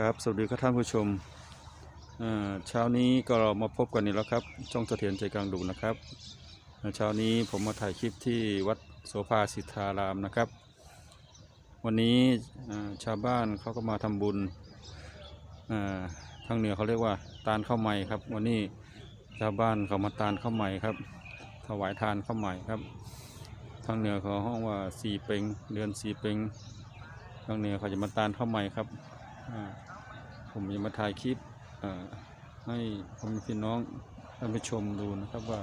ครับสวัสดีครับท่านผู้ชมเช้านี้ก็เรามาพบกันอีกแล้วครับช่องเสถียรใจกลางดุนะครับเช้านี้ผมมาถ่ายคลิปที่วัดโสภาสิทธารามนะครับ วันนี้ชาวบ้านเขาก็มาทำบุญทางเหนือเขาเรียกว่าตาลข้าวใหม่ครับ วันนี้ชาวบ้านเขามาตาลข้าวใหม่ครับ ถวายทานข้าวใหม่ครับ ทางเหนือเขาห้องว่าสี่เปงเดือนสี่เปงทางเหนือเขาจะมาตาลข้าวใหม่ครับ ผมจะมาถ่ายคลิปให้ผมพี่น้องท่านผู้ชมดูนะครับว่า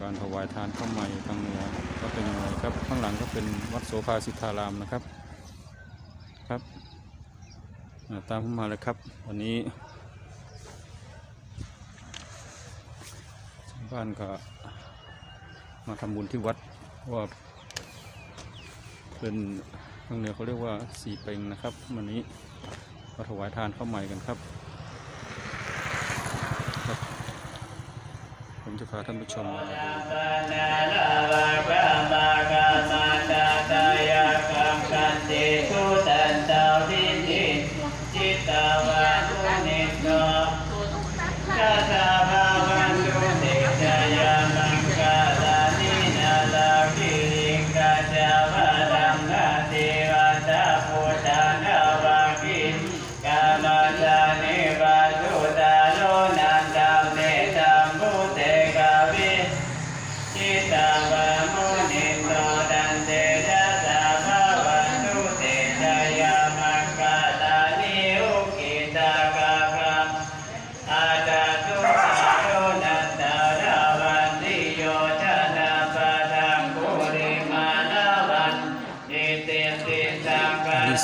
การถวายทานข้าวใหม่ทางเหนือก็เป็นยังไงครับข้างหลังก็เป็นวัดโสภาสิทธารามนะครับครับตามผมมาเลยครับวันนี้ชาวบ้านก็มาทำบุญที่วัดว่าเป็น ทางเหนือเขาเรียกว่าสีเปงนะครับ วันนี้มาถวายทานข้าวใหม่กันครับครับ ผมจะพาท่านผู้ชมมาดู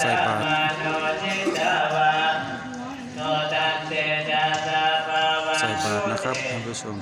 ใส่บาตรมโนะภะวันใส่บาตรนะครับท่านผู้ชม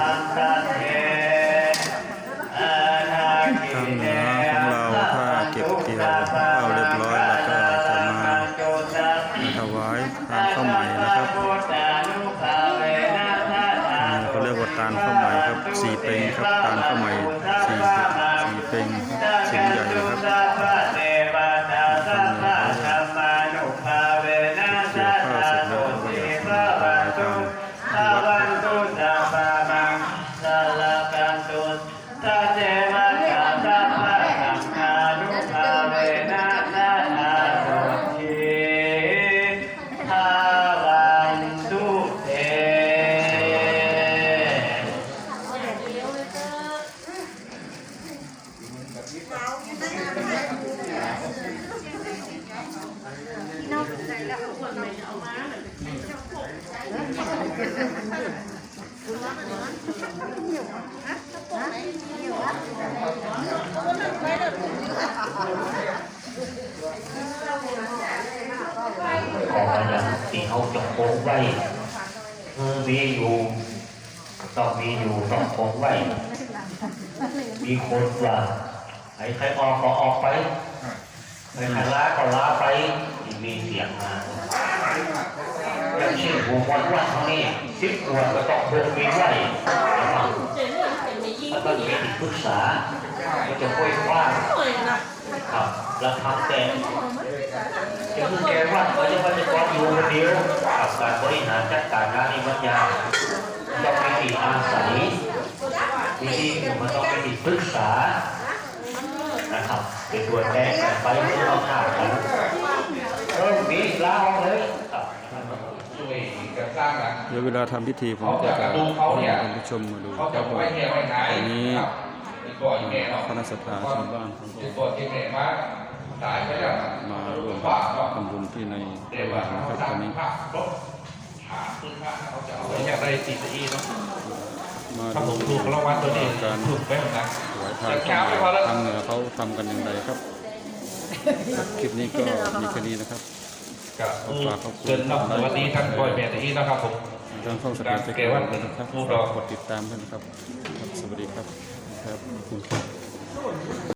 ตั้งปนาานางทิเราถ้าเก็บเกี่ยวข้าเรียบร้อยแล้วก็จะมาถวายทานข้าวใหม่นะครับ สี่สี่ ขอให้ยังที่เขาจงคงไว้มือมีอยู่ต้องมีอยู่ต้องคงไว้ มีคนว่าใครใครออกก็ออกไปใครใครลาก็ลาไปที่มีเสียงมา อย่างเช่นหัววันวันเท่านี้สิบตัวก็ต้องคงมีไว้นะครับแล้วก็มีที่ปรึกษาก็จะค่อยว่าครับแล้วทำแต่จะคือแกว่าเขาจะมาจะกองอยู่คนเดียวกับการบริหารจัดการงานนี้มันยากต้องมีที่อาศัยวิธีมันต้องมีที่ปรึกษานะครับเป็นตัวแทนกันไปเพื่อเราขาดกันเออมีลาออกเลยครับ ช่วยกันสร้างหลัง เดี๋ยวเวลาทำพิธีผมก็จะให้ท่านผู้ชมมาดูครับว่าไว้แห่ไว้ไหนอันนี้ครับอีกก่อนแม่เนาะคณะสัตยาชาวบ้านของอีกก่อนที่แม่มาตายไปแล้วมาร่วมบ้านเนาะทำบุญที่ในเระวหว่าว่างขานะครับตองนนี้ภาพรถหาพื้นพาจะเอาไว้อยากได้ตีสีเนาะมาดูถูกรางวัลตัวนี้การถูกไปเหมือนกันถวายทานข้าวเหนียวทางเหนือเขาทำกันอย่างไรครับ คลิปนี้ก็มีแค่นี้นะครับกับเกินเนาะสวัสดีท่านบอยแม่ตีนะครับผม ทางช่องสถานจะเกวันนะครับฝากกดติดตามด้วยนะครับครับ สวัสดีครับครับขอบคุณครับ